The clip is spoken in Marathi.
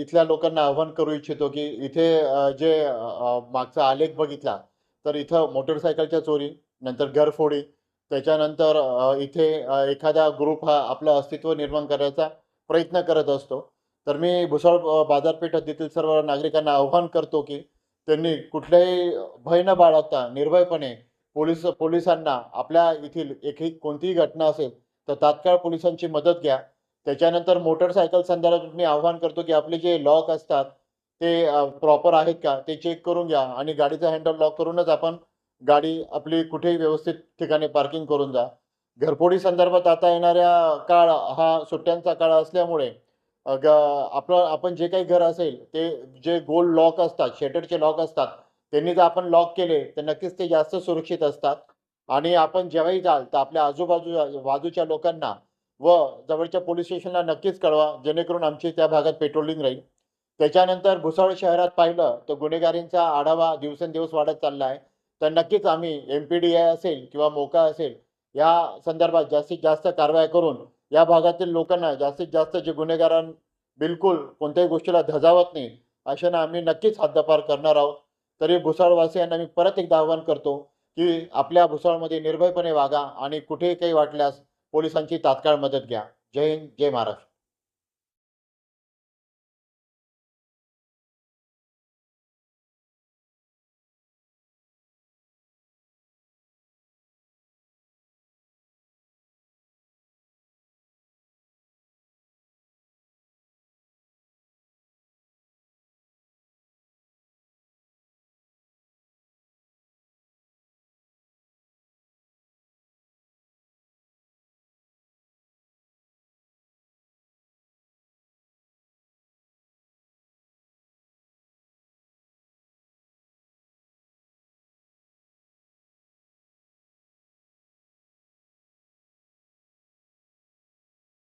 इथल्या लोकांना आव्हान करू इच्छितो की इथे जे मागचा आलेख बघितला तर इथं मोटरसायकलच्या चोरी नंतर घरफोडी त्याच्यानंतर इथे एखादा ग्रुप हा आपलं अस्तित्व निर्माण करायचा प्रयत्न करत असतो. तर मी भुसाळ बाजारपेठात येथील सर्व नागरिकांना आव्हान करतो की त्यांनी कुठल्याही भय न बाळगता निर्भयपणे पोलीस पोलिसांना आपल्या येथील एकही कोणतीही घटना असेल तर तात्काळ पोलिसांची मदत घ्या. त्याच्यानंतर मोटरसायकल संदर्भात मी आव्हान करतो की आपले जे लॉक असतात ते प्रॉपर आहेत का? ते चेक करून घ्या आणि गाडीचा हँडल लॉक करूनच आपण गाडी आपली कुठेही व्यवस्थित ठिकाणी पार्किंग करून जा. घरपोडी संदर्भात आता येणाऱ्या काळ हा सुट्ट्यांचा काळ असल्यामुळे ग आपलं आपण जे काही घर असेल ते जे गोल्ड लॉक असतात शटरचे लॉक असतात त्यांनी जर आपण लॉक केले तर नक्कीच ते जास्त सुरक्षित असतात. आणि आपण जेव्हाही जाल तर आपल्या आजूबाजू बाजूच्या लोकांना व जवळच्या पोलीस स्टेशनला नक्कीच कळवा जेणेकरून आमची त्या भागात पेट्रोलिंग राहील. त्याच्यानंतर भुसावळ शहरात पाहिलं तर गुन्हेगारींचा आढावा दिवसेंदिवस वाढत चालला आहे. तर नक्कीच आम्ही एम पी डी आय असेल किंवा मोका असेल या संदर्भात जास्तीत जास्त कारवाया करून या भागातील लोकांना जास्तीत जास्त जे गुन्हेगारां बिलकुल कोणत्याही गोष्टीला धजावत नाही अशानं आम्ही नक्कीच हद्दपार करणार आहोत. तरी भुसाळवासियांना मी परत एकदा आवाहन करतो की आपल्या भुसाळमध्ये निर्भयपणे वागा आणि कुठेही काही वाटल्यास पोलिसांची तात्काळ मदत घ्या. जय हिंद जय महाराष्ट्र.